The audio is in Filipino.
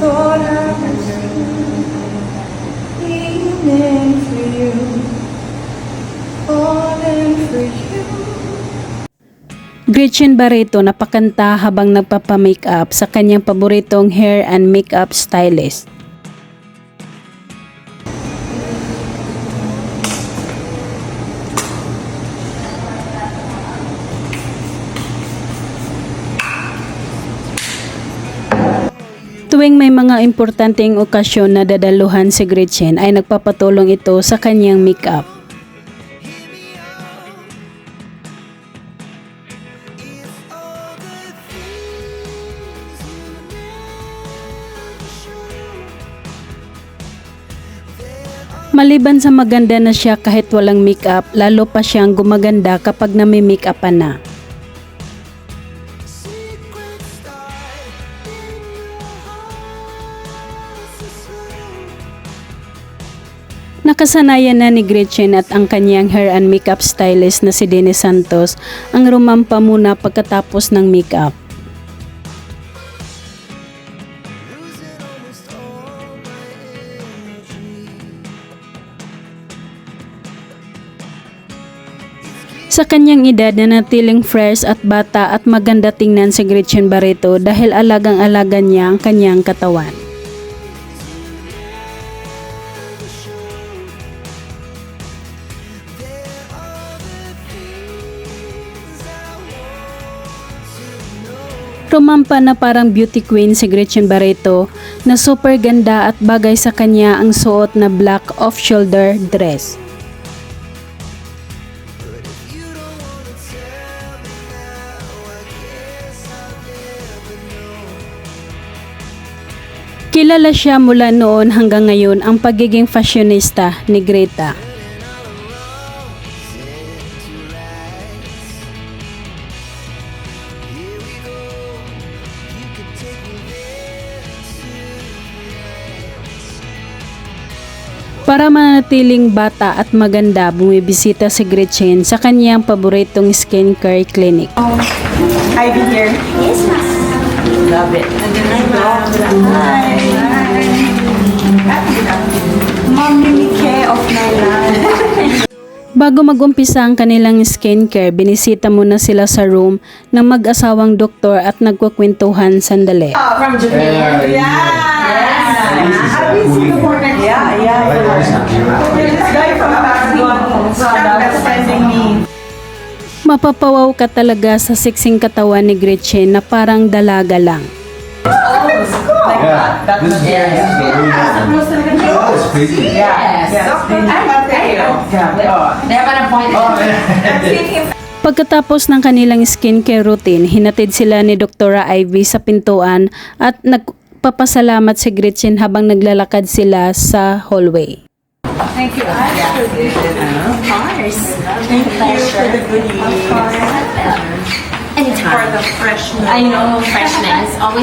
for you, for you. Gretchen Barreto napakanta habang nagpapamakeup sa kanyang paboritong hair and makeup stylist. Tuwing may mga importanteng okasyon na dadaluhan si Gretchen ay nagpapatulong ito sa kanyang makeup. Maliban sa maganda na siya kahit walang makeup, lalo pa siyang gumaganda kapag nami-makeupan na. Nakasanayan na ni Gretchen at ang kanyang hair and makeup stylist na si Dennis Santos ang rumampa muna pagkatapos ng makeup. Sa kanyang edad na natiling fresh at bata at maganda tingnan si Gretchen Barreto dahil alagang-alaga niya ang kanyang katawan. Rumampa na parang beauty queen si Gretchen Barreto na super ganda at bagay sa kanya ang suot na black off-shoulder dress. Kilala siya mula noon hanggang ngayon ang pagiging fashionista ni Greta. Para manatiling bata at maganda, bumibisita si Gretchen sa kanyang paboritong skincare clinic. Ivy here. Yes, ma'am. Love it. Hi. Mom Mimi K of Nailan. Bago magumpisa ang kanilang skincare, binisita muna sila sa room ng mag-asawang doktor at nagkukwentuhan sandali. From Japan. Yeah. Yeah, yeah. This guy from Patagon was sending me. Mapapawaw ka talaga sa siksing katawan ni Gretchen na parang dalaga lang. Yeah. Pagkatapos ng kanilang skincare routine, hinatid sila ni Dr. Ivy sa pintuan at nagpapasalamat si Gretchen habang naglalakad sila sa hallway. Thank you. Of course. Thank you for the goodies. For Anytime. the freshness. I know freshness. Always